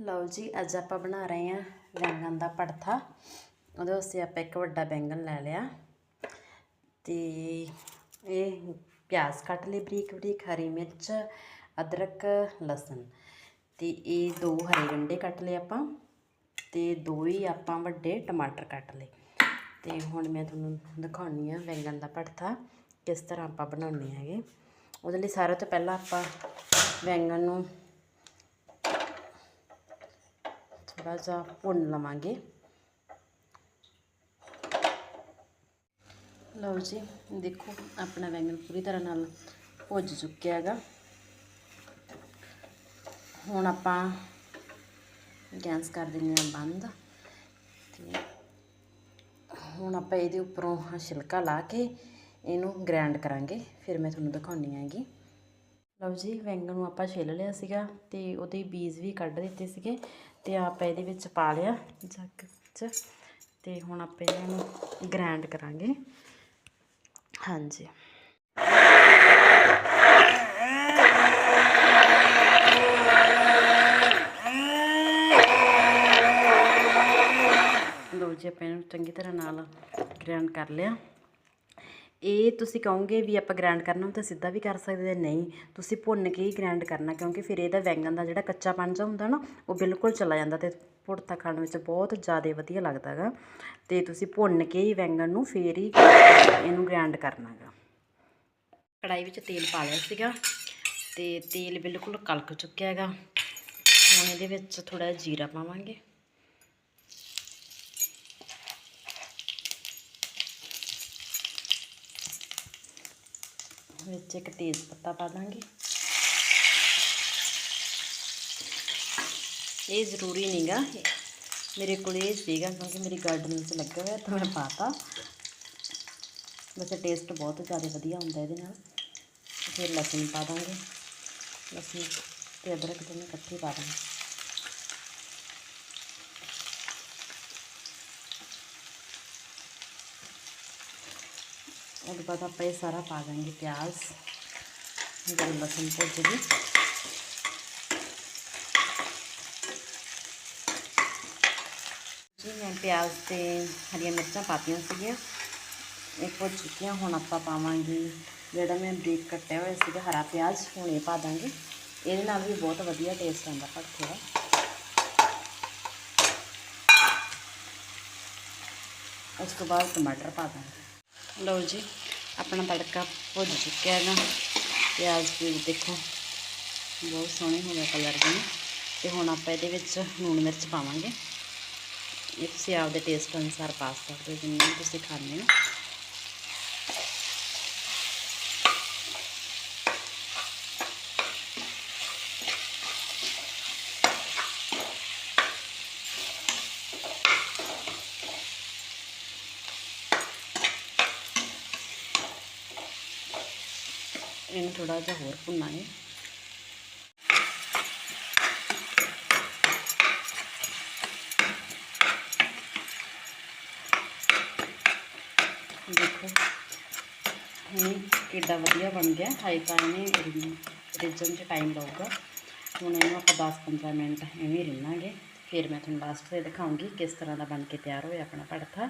ਲਓ ਜੀ, ਅੱਜ ਆਪਾਂ ਬਣਾ ਰਹੇ ਹਾਂ ਬੈਂਗਣ ਦਾ ਭੜਥਾ। ਉਹਦੇ ਵਾਸਤੇ ਆਪਾਂ ਇੱਕ ਵੱਡਾ ਬੈਂਗਣ ਲੈ ਲਿਆ। ਤੇ ਇਹ ਪਿਆਜ਼ ਕੱਟ ਲਏ ਬਰੀਕ ਬਰੀਕ, ਹਰੀ ਮਿਰਚ, ਅਦਰਕ, ਲਸਣ। ਤੇ ਇਹ ਦੋ ਹਰੇ ਗੰਡੇ ਕੱਟ ਲਏ ਆਪਾਂ। ਤੇ ਦੋ ਹੀ ਆਪਾਂ ਵੱਡੇ ਟਮਾਟਰ ਕੱਟ ਲਏ। ਤੇ ਹੁਣ ਮੈਂ ਤੁਹਾਨੂੰ ਦਿਖਾਉਣੀ ਆ ਬੈਂਗਣ ਦਾ ਭੜਥਾ, ਕਿਸ ਤਰ੍ਹਾਂ ਆਪਾਂ ਬਣਾਉਣੇ ਹੈਗੇ। ਉਹਦੇ ਲਈ ਸਾਰਿਆਂ ਤੋਂ ਪਹਿਲਾਂ ਆਪਾਂ ਬੈਂਗਣ ਨੂੰ ਥੋੜਾ ਜਿਹਾ ਭੁੰਨ ਲਵਾਂਗੇ ਲਓ ਜੀ ਦੇਖੋ ਆਪਣਾ ਬੈਂਗਣ ਪੂਰੀ ਤਰ੍ਹਾਂ ਨਾਲ ਭੁੱਜ ਚੁੱਕਿਆ ਹੈਗਾ ਹੁਣ ਆਪਾਂ ਗੈਸ ਕਰ ਦਿੰਦੇ ਹਾਂ ਬੰਦ ਤੇ ਹੁਣ ਆਪਾਂ ਇਹਦੇ ਉੱਪਰੋਂ ਛਿਲਕਾ ਲਾ ਕੇ ਇਹਨੂੰ ਗ੍ਰਾਈਂਡ ਕਰਾਂਗੇ ਫਿਰ ਮੈਂ ਤੁਹਾਨੂੰ ਦਿਖਾਉਣੀ ਹੈਗੀ ਲਓ ਜੀ ਵੈਂਗਣ ਨੂੰ ਆਪਾਂ ਛਿੱਲ ਲਿਆ ਸੀਗਾ ਤੇ ਉਹਦੇ ਬੀਜ ਵੀ ਕੱਢ ਦਿੱਤੇ ਸੀਗੇ ਤੇ ਆਪਾਂ ਇਹਦੇ ਵਿੱਚ ਪਾ ਲਿਆ ਜੱਗ ਵਿੱਚ ਤੇ ਹੁਣ ਆਪਾਂ ਇਹਨਾਂ ਨੂੰ ਗ੍ਰਾਈਂਡ ਕਰਾਂਗੇ। ਹਾਂਜੀ। ਲਓ ਜੀ, ਆਪਾਂ ਇਹਨੂੰ ਚੰਗੀ ਤਰ੍ਹਾਂ ਨਾਲ ਗ੍ਰਾਈਂਡ ਕਰ ਲਿਆ। ਇਹ ਤੁਸੀਂ ਕਹੋਗੇ ਵੀ ਆਪਾਂ ਗ੍ਰਾਈਂਡ ਕਰਨਾ ਉਹ ਤਾਂ ਸਿੱਧਾ ਵੀ ਕਰ ਸਕਦੇ ਨਹੀਂ। ਤੁਸੀਂ ਭੁੰਨ ਕੇ ਹੀ ਗ੍ਰਾਈਂਡ ਕਰਨਾ, ਕਿਉਂਕਿ ਫਿਰ ਇਹਦਾ ਵੈਂਗਣ ਦਾ ਜਿਹੜਾ ਕੱਚਾ ਪੰਜ ਹੁੰਦਾ ਨਾ, ਉਹ ਬਿਲਕੁਲ ਚਲਾ ਜਾਂਦਾ ਤੇ ਭੁੜਤਾ ਖਾਣ ਵਿੱਚ ਬਹੁਤ ਜ਼ਿਆਦਾ ਵਧੀਆ ਲੱਗਦਾ ਹੈਗਾ ਤੇ ਤੁਸੀਂ ਭੁੰਨ ਕੇ ਹੀ ਵੈਂਗਣ ਨੂੰ ਫੇਰ ਹੀ ਇਹਨੂੰ ਗ੍ਰਾਈਂਡ ਕਰਨਾ ਹੈਗਾ ਕੜਾਈ ਵਿੱਚ ਤੇਲ ਪਾ ਲਿਆ ਸੀਗਾ, ਤੇ ਤੇਲ ਬਿਲਕੁਲ ਕਲਕ ਚੁੱਕਿਆ ਹੈਗਾ ਹੁਣ ਇਹਦੇ ਵਿੱਚ ਥੋੜਾ ਜਿਹਾ ਜੀਰਾ ਪਾਵਾਂਗੇ। ਵਿੱਚ ਇੱਕ ਤੇਜ਼ ਪੱਤਾ ਪਾ ਦਾਂਗੇ। ਇਹ ਜ਼ਰੂਰੀ ਨਹੀਂਗਾ ਮੇਰੇ ਕੋਲ ਇਹ ਸੀਗਾ ਕਿਉਂਕਿ ਮੇਰੀ ਗਾਰਡਨ ਵਿੱਚ ਲੱਗਾ ਹੋਇਆ ਤਾਂ ਮੈਂ ਪਾਤਾ। ਵੈਸੇ ਟੇਸਟ ਬਹੁਤ ਜ਼ਿਆਦਾ ਵਧੀਆ ਹੁੰਦਾ ਇਹਦੇ ਨਾਲ। ਫਿਰ ਲਸਣ ਪਾ ਦਾਂਗੇ। ਲਸਣ ਤੇ ਅਦਰਕ ਦੋਨੇ ਇਕੱਠੇ ਪਾ ਦਾਂਗੇ। ਉਹਦੇ ਬਾਅਦ ਆਪਾਂ ਇਹ ਸਾਰਾ ਪਾ ਦਾਂਗੇ ਪਿਆਜ਼ ਜਦੋਂ ਲਸਣ ਭੁੱਜ ਗਈ ਜੀ ਮੈਂ ਪਿਆਜ਼ ਤੇ ਹਰੀਆਂ ਮਿਰਚਾਂ ਪਾਤੀਆਂ ਸੀਗੀਆਂ ਇਹ ਭੁੱਜ ਚੁੱਕੀਆਂ ਹੁਣ ਆਪਾਂ ਪਾਵਾਂਗੇ ਜਿਹੜਾ ਮੈਂ ਬਰੀਕ ਕੱਟਿਆ ਹੋਇਆ ਸੀਗਾ ਹਰਾ ਪਿਆਜ਼ ਹੁਣ ਇਹ ਪਾ ਦਾਂਗੇ ਇਹਦੇ ਨਾਲ ਵੀ ਬਹੁਤ ਵਧੀਆ ਟੇਸਟ ਆਉਂਦਾ ਭੜਥੇ ਦਾ ਉਸ ਤੋਂ ਬਾਅਦ ਟਮਾਟਰ ਪਾ ਦਾਂਗੇ ਲਓ ਜੀ, ਆਪਣਾ ਤੜਕਾ ਭੁੱਜ ਚੁੱਕਿਆ ਹੈਗਾ। ਪਿਆਜ਼ ਵੀ ਦੇਖੋ, ਬਹੁਤ ਸੋਹਣੇ ਹੋ ਗਏ ਕਲਰ ਦੇ ਤੇ ਹੁਣ ਆਪਾਂ ਇਹਦੇ ਵਿੱਚ ਲੂਣ ਮਿਰਚ ਪਾਵਾਂਗੇ। ਇਹ ਤੁਸੀਂ ਆਪਦੇ ਟੇਸਟ ਅਨੁਸਾਰ ਪਾ ਸਕਦੇ ਹੋ, ਜਿੰਨੀ ਵੀ ਤੁਸੀਂ ਖਾਣੇ ਹੋ। ਇਹਨੂੰ ਥੋੜਾ ਜਿਹਾ ਹੋਰ ਭੁੰਨਾਂਗੇ ਦੇਖੋ, ਹੁਣ ਕਿੱਡਾ ਵਧੀਆ ਬਣ ਗਿਆ। ਹਾਈ ਤਾਂ ਇਹਨੇ ਰਿਜਨ 'ਚ ਟਾਈਮ ਲਊਗਾ। ਹੁਣ ਇਹਨੂੰ ਆਪਾਂ 10-15 ਮਿੰਟ ਐਵੇਂ ਰਿੰਨਾਂਗੇ। ਫਿਰ ਮੈਂ ਤੁਹਾਨੂੰ ਲਾਸਟ ਤੇ ਦਿਖਾਉਂਗੀ ਕਿਸ ਤਰ੍ਹਾਂ ਦਾ ਬਣ ਕੇ ਤਿਆਰ ਹੋਇਆ ਆਪਣਾ ਭੜਥਾ।